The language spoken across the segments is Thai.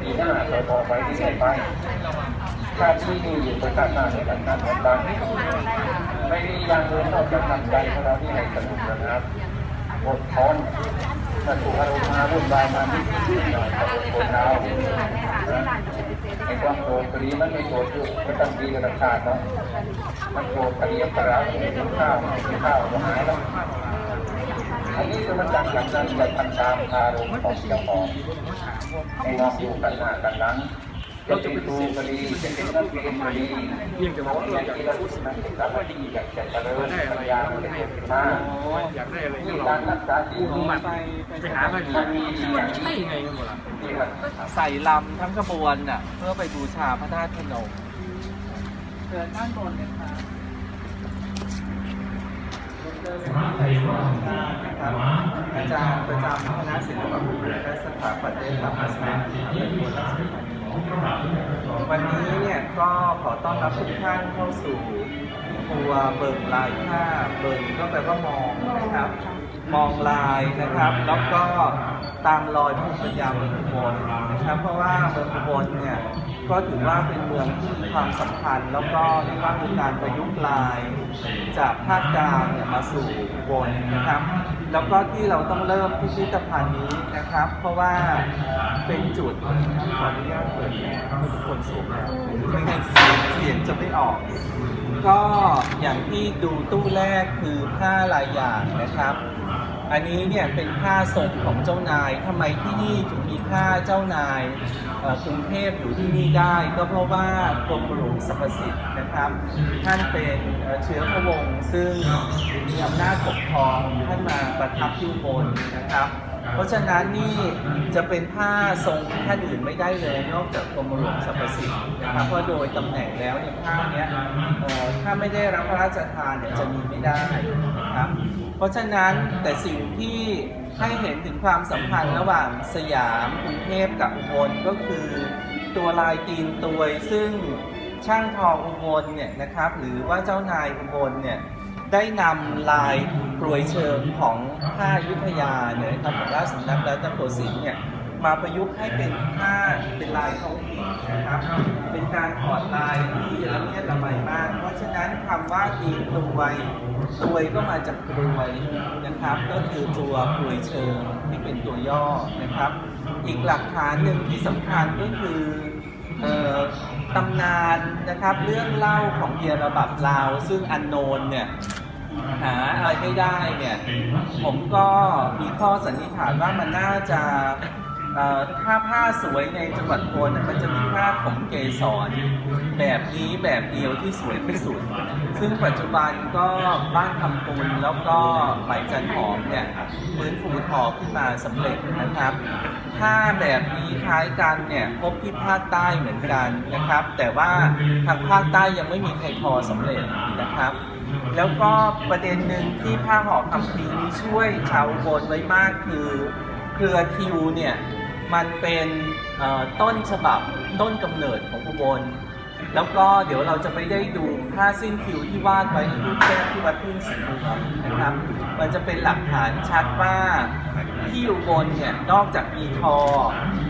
ปีหน้าเราบอไว้ที่ไหนไปถ้าที่นี่อยู่ประกาศหน้าในการงานของเราไม่มีอย่างอื่นนอกจากทำใจของเราที่ไหนสนุกนะครับอดทนถ้าถูกอารมณ์มาวุ่นวายมานิดหน่อยก็อดทนเอาไอ้ความโกรธกรีมันไม่โกรธอยู่ก็ต้องดีกับขาดเนาะมันโกรธกรีกับเราไม่กินข้าวข้าวก็หายแล้ว อันนี้คือมันจังอย่างนั้นอย่าทำตามอารมณ์ของเจ้าของให้น้องอยู่กันหน้ากันหลังจะเป็นครูก็ดีจะเป็นนักเรียนก็ดียิ่งจะบอกว่าเราอยากจะรู้สึกนักศึกษาก็ดีอยากจะเจริญปัญญามันจะเกิดขึ้นมาอยากได้อะไรที่ก็ลอการรักษาที่มาไปไปหามันมันใช่ไงกันหมดละใส่ลำทั้งกระบวนน่ะเพื่อไปบูชาพระธาตุพนมเชิญด้านบนเลยครับอา จารย์ประจำคณะศิลปบุคคลและสถาปัตยกรรมศาสตร์เป็นคนราชธานีวันนี้เนี่ยก็ขอต้อนรับทุกท่านเข้าสู่ทัวเบิกลายผ้าเบิกก็แปลว่ามองนะครับ มองลายนะครับ แล้วก็ตามรอยภูมิปัญญาเมืองอุบลนะครับ เพราะว่าเมืองอุบลเนี่ยก็ถือว่าเป็นเมืองที่มีความสำคัญ แล้วก็เรียกว่ามีการประยุกต์ลาย จากภาคกลางเนี่ยมาสู่อุบลนะครับ แล้วก็ที่เราต้องเริ่มพิพิธภัณฑ์นี้นะครับ เพราะว่าเป็นจุดขออนุญาตเปิดแอร์ทุกคนสูงนะไม่งั้นเสียงจะไม่ออก ก็อย่างที่ดูตู้แรกคือผ้าลายอย่างนะครับ อันนี้เนี่ยเป็นผ้าทรงของเจ้านายทำไมที่นี่ถึงมีผ้าเจ้านาย กรุงเทพอยู่ที่นี่ได้ก็เพราะว่ากรมหลวงสรรพสิทธิ์นะครับ ท่านเป็นเอ่อเชื้อพระวงศ์ซึ่งมีอำนาจปกครองท่านมาประทับที่อุบลนะครับ เพราะฉะนั้นนี่จะเป็นผ้าทรงท่านอื่นไม่ได้เลยนอกจากกรมหลวงสรรพสิทธิ์นะครับเพราะโดยตำแหน่งแล้วเนี่ยผ้าเนี้ยถ้าไม่ได้รับพระราชทานเนี่ยจะมีไม่ได้นะครับเพราะฉะนั้นแต่สิ่งที่ให้เห็นถึงความสัมพันธ์ระหว่างสยามกรุงเทพกับอุบลก็คือ ตัวลายตีนตวยซึ่งช่างทองอุบลเนี่ยนะครับหรือว่าเจ้านายอุบลเนี่ย ได้นำลายกรวยเชิงของผ้ายุทธยาเนี่ยนะครับของราชสำนักรัตนโกสินทร์เนี่ยมาประยุกต์ให้เป็นผ้าเป็นลายท้องถิ่นนะครับ เป็นการถอดลายที่ละเมียดละไมมาก เพราะฉะนั้นคำว่าตีนตวยตวยก็มาจากกรวยนะครับ ก็คือตัวกรวยเชิงที่เป็นตัวย่อนะครับ อีกหลักฐานหนึ่งที่สำคัญก็คือ ตำนานนะครับ เรื่องเล่าของเยระบับลาว ซึ่งอันโนนเนี่ยหาอะไรไม่ได้เนี่ย ผมก็มีข้อสันนิษฐานว่ามันน่าจะ ถ้าผ้าสวยในจังหวัดโพนเนี่ยมันจะมีผ้าผมเกสรแบบนี้แบบเดียวที่สวยที่สุด ซึ่งปัจจุบันก็บ้านคำปุนแล้วก็ไหมจันหอมเนี่ยฟื้นฟูทอขึ้นมาสำเร็จนะครับผ้าแบบนี้คล้ายกันเนี่ยพบที่ภาคใต้เหมือนกันนะครับ แต่ว่าทางภาคใต้ยังไม่มีใครทอสำเร็จนะครับแล้วก็ประเด็นหนึ่งที่ผ้าห่อคำพีนี้ช่วยชาวอุบนไว้มากคือเครือทิวเนี่ย มันเป็นต้นฉบับต้นกำเนิดของอุบล แล้วก็เดี๋ยวเราจะไปได้ดูผ้าสิ้นคิวที่วาดไว้ในรูปแก้ที่วัดทุ่งศรีเมืองนะครับ มันจะเป็นหลักฐานชัดว่าที่อุบลเนี่ยนอกจากมีทอ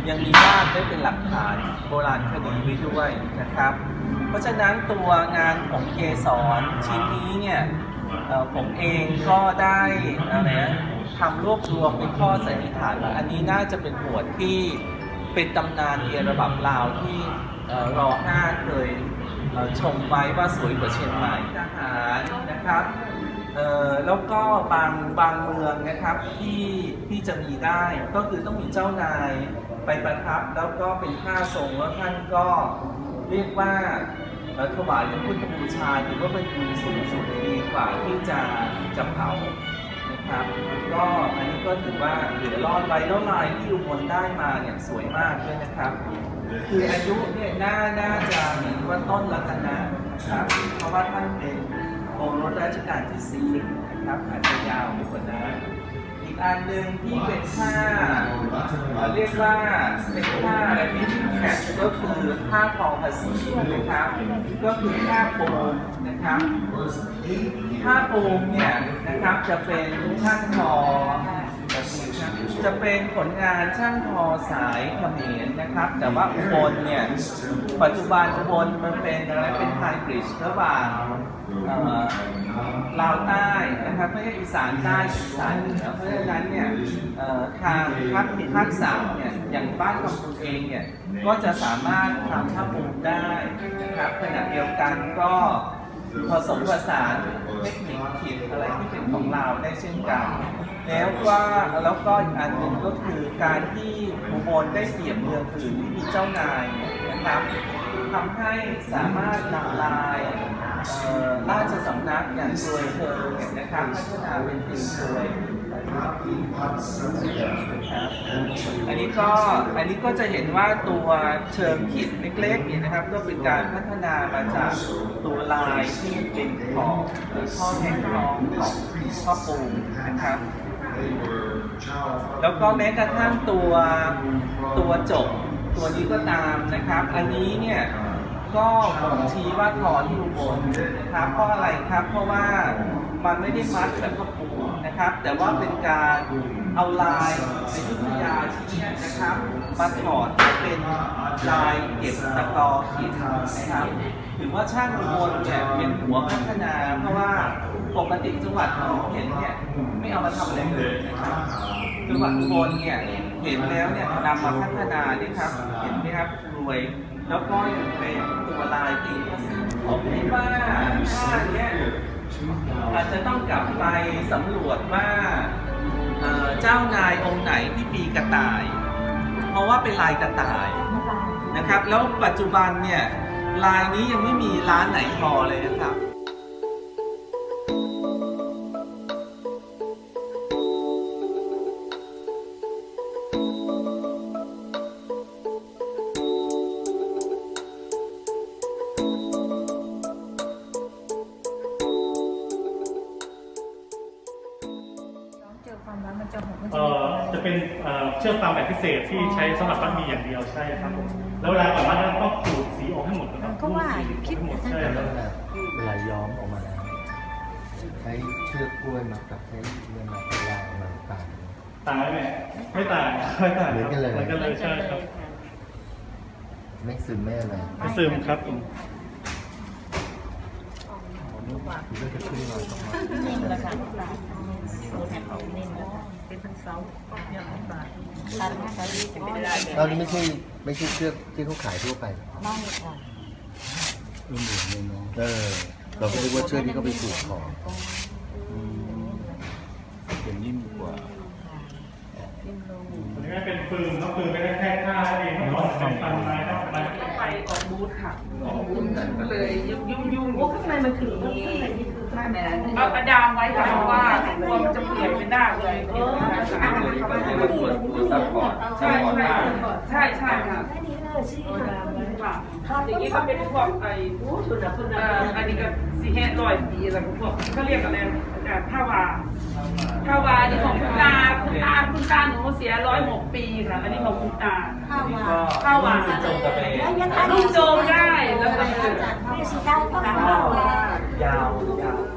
ยังมีวาดไว้เป็นหลักฐานโบราณคดีไว้ด้วยนะครับ เพราะฉะนั้นตัวงานของเกสรชิ้นนี้เนี่ยผมเองก็ได้อะไรนะ ทำรวบรวมเป็นข้อสันนิษฐานว่าอันนี้น่าจะเป็นบวชที่เป็นตำนานเรียนระบับลาวที่รอห้าเคยเชมไว้ว่าสวยกว่าเชียงใหม่ทหารนะครับเอ่อแล้วก็บางบางเมืองนะครับที่ที่จะมีได้ก็คือต้องมีเจ้านายไปประทับแล้วก็เป็นผ้าทรงแล้วท่านก็เรียกว่าถวายเป็นพุทธบูชาถือว่าเป็นบุญสูงสุดดีกว่าที่จะจะเผา ครับก็อันนี้ก็ถือว่าเหลือรอดไว้แล้วลายที่อุบลได้มาเนี่ยสวยมากด้วยนะครับ คืออายุเนี่ยน่าน่าจะเหมือนว่าต้นรัตนะนะครับเพราะว่าท่านเป็นองค์รัชรัชกาลที่สี่นะครับอาจจะยาวกว่านั้นอีกอันหนึ่งที่เป็นผ้าเรียกว่าเป็นผ้าอะไรที่แข็ก็คือผ้าทอภาษีนะครับ ก็คือผ้าโปงนะครับ ผ้าปงเนี่ยนะครับจะเป็นช่างทอ จะเป็นผลงานช่างทอสายเขมรนะครับ แต่ว่าอุบลเนี่ยปัจจุบันอุบลมันเป็นอะไรเป็นไฮบริดระหว่างลาวใต้นะครับไม่ใช่อีสานใต้อีสานเหนือเพราะฉะนั้นเนี่ยทางภาคภาคสามเนี่ยอย่างบ้านของคุณเองเนี่ยก็จะสามารถทำผ้าปูได้นะครับขณะเดียวกันก็ ผสมผสานเทคนิคขีดอะไรที่เป็นของเราได้เช่นกัน แล้วว่าแล้วก็อีกอันหนึ่งก็คือการที่อุบลได้เปรียบเมืองอื่นที่มีเจ้านายนะครับทำให้สามารถนำลายราชสำนักอย่างรวยเธอเนี่ยนะครับพัฒนาเป็นตีรวย อันนี้ก็อันนี้ก็จะเห็นว่าตัวเชิงขีดเล็กๆเนี่ยนะครับ ก็เป็นการพัฒนามาจากตัวลายที่เป็นของหรือข้อแทงทองของพ่อปูนะครับแล้วก็แม้กระทั่งตัวตัวจบตัวนี้ก็ตามนะครับ อันนี้เนี่ยก็ชี้ว่าทอที่อุบลนะครับเพราะอะไรครับเพราะว่า มันไม่ได้มัดแบบพระปูนะครับ แต่ว่าเป็นการเอาลายในยุทธยาที่เนี่นะครับมาถอดให้เป็นลายเก็บตะกอขีดนะครับถือว่าช่างอุบลเนี่ยเป็นหัวพัฒนา เพราะว่าปกติจังหวัดเราเห็นเนี่ยไม่เอามาทำอะไรเลยนะครับจังหวัดอุบลเนี่ยเห็นแล้วเนี่ยนำมาพัฒนานี่ครับ เห็นไหมครับรวย แล้วก็ยังเป็นตัวลายตีผสมผมคิดว่าถ้าเนี่ย อาจจะต้องกลับไปสำรวจว่าเอ่อเจ้านายองค์ไหนที่ปีกระต่าย เพราะว่าเป็นลายกระต่ายนะครับ แล้วปัจจุบันเนี่ยลายนี้ยังไม่มีร้านไหนทอเลยนะครับ เป็นเอ่อเชือกฟางแบบพิเศษที่ใช้สำหรับมัดหมีอย่างเดียวใช่ครับผมแล้วเวลาก่อนมัดต้องขูดสีออกให้หมดนะครับก็ว่าอยู่คิด ให้หมดนะใช่คแล้รับวแบบเวลาย้อมออกมาแล้วใช้เชือกกล้วยมากับใช้เลื่อนมาเป็นลายออกมาต่างกันต่างไหมแม่ไม่ต่างไม่ต่างเหมือนกันเลย เหมือนกันเลยใช่ครับไม่ซึมไม่อะไรไม่ซึมครับผมมันก็จะขึ้นรอยออกมานิ่มแล้วค่ะตัวแผ่นของนิ่มแล้วค่ะ เป็นพันเสาเนี่ยของบาทตัดมาใช้จะไม่ได้เลยตอนนี้ไม่ใช่ไม่ใช่เชือกที่เขาขายทั่วไป ไม่ค่ะเออ เราก็นึกว่าเชือกที่เขาไปผูกคอเป็นนิ่มกว่านิ่มลงอันนี้ก็เป็นฟืนก็คือไม่ได้แค่ค่าเองเมื่อก่อนเป็นฟันไม้ครับมันไปออกบูธค่ะออกบูธก็เลยยุ่งยุ่งยุ่งโอ้ข้างในมันถึงนี่ ไม่แม่เอากระดามไว้ค่ะเพราะว่ากลัวมันจะเปื่อยเป็นด้าเลยเออใช่ใช่ใช่ใช่ค่ะค่ะอย่างนี้ก็เป็นพวกไอ้เอ่ออันนี้ก็สีแห้งลอยปีอะไรพวกเขาเรียกอะไรอาจารย์ผ้าวาผ้าวาอันนี้ของคุณตาคุณตาคุณตาหนูเสียร้อยหกปีค่ะอันนี้ของคุณตาข้าวานข้าวา ลูกโจมได้แล้วก็ ไม่สีได้ก็ข้าข้ ยาวยาว